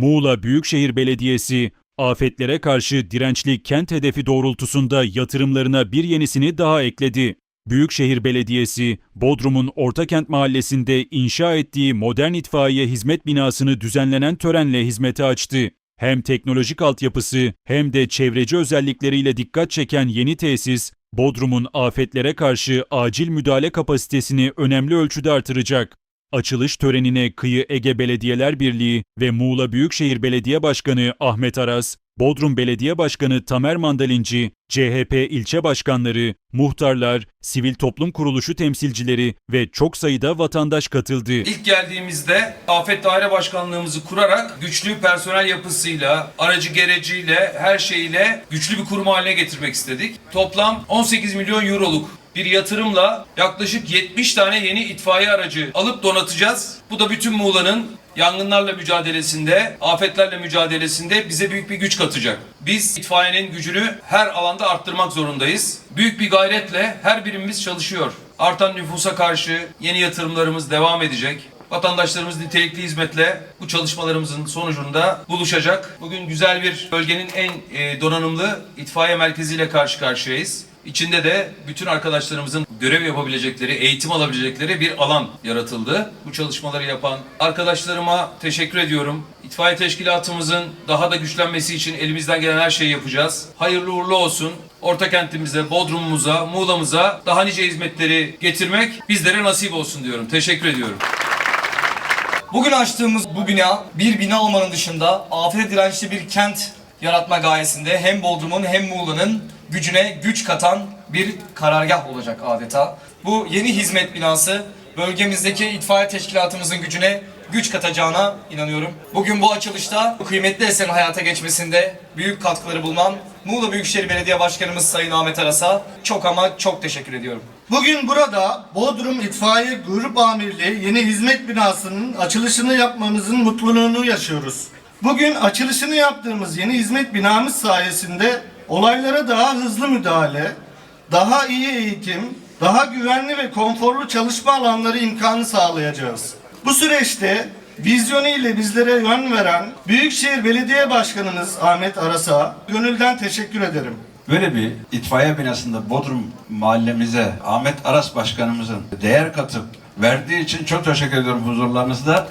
Muğla Büyükşehir Belediyesi, afetlere karşı dirençli kent hedefi doğrultusunda yatırımlarına bir yenisini daha ekledi. Büyükşehir Belediyesi, Bodrum'un Ortakent Mahallesi'nde inşa ettiği modern itfaiye hizmet binasını düzenlenen törenle hizmete açtı. Hem teknolojik altyapısı hem de çevreci özellikleriyle dikkat çeken yeni tesis, Bodrum'un afetlere karşı acil müdahale kapasitesini önemli ölçüde artıracak. Açılış törenine Kıyı Ege Belediyeler Birliği ve Muğla Büyükşehir Belediye Başkanı Ahmet Aras, Bodrum Belediye Başkanı Tamer Mandalinci, CHP ilçe başkanları, muhtarlar, sivil toplum kuruluşu temsilcileri ve çok sayıda vatandaş katıldı. İlk geldiğimizde Afet Daire Başkanlığımızı kurarak güçlü personel yapısıyla, aracı gereciyle, her şeyle güçlü bir kurum haline getirmek istedik. Toplam 18 milyon euroluk bir yatırımla yaklaşık 70 tane yeni itfaiye aracı alıp donatacağız. Bu da bütün Muğla'nın yangınlarla mücadelesinde, afetlerle mücadelesinde bize büyük bir güç katacak. Biz itfaiyenin gücünü her alanda arttırmak zorundayız. Büyük bir gayretle her birimimiz çalışıyor. Artan nüfusa karşı yeni yatırımlarımız devam edecek. Vatandaşlarımız nitelikli hizmetle bu çalışmalarımızın sonucunda buluşacak. Bugün güzel bir bölgenin en e, donanımlı itfaiye merkeziyle karşı karşıyayız. İçinde de bütün arkadaşlarımızın görev yapabilecekleri, eğitim alabilecekleri bir alan yaratıldı. Bu çalışmaları yapan arkadaşlarıma teşekkür ediyorum. İtfaiye teşkilatımızın daha da güçlenmesi için elimizden gelen her şeyi yapacağız. Hayırlı uğurlu olsun. Orta kentimize, Bodrum'umuza, Muğla'mıza daha nice hizmetleri getirmek bizlere nasip olsun diyorum. Teşekkür ediyorum. Bugün açtığımız bu bina bir bina olmanın dışında afete dirençli bir kent yaratma gayesinde hem Bodrum'un hem Muğla'nın gücüne güç katan bir karargah olacak adeta. Bu yeni hizmet binası bölgemizdeki itfaiye teşkilatımızın gücüne güç katacağına inanıyorum. Bugün bu açılışta bu kıymetli eserin hayata geçmesinde büyük katkıları bulunan Muğla Büyükşehir Belediye Başkanımız Sayın Ahmet Aras'a çok ama çok teşekkür ediyorum. Bugün burada Bodrum İtfaiye Grup Amirliği yeni hizmet binasının açılışını yapmamızın mutluluğunu yaşıyoruz. Bugün açılışını yaptığımız yeni hizmet binamız sayesinde olaylara daha hızlı müdahale, daha iyi eğitim, daha güvenli ve konforlu çalışma alanları imkanı sağlayacağız. Bu süreçte vizyonu ile bizlere yön veren Büyükşehir Belediye Başkanımız Ahmet Aras'a gönülden teşekkür ederim. Böyle bir itfaiye binasında Bodrum mahallemize Ahmet Aras Başkanımızın değer katıp verdiği için çok teşekkür ediyorum huzurlarınızda.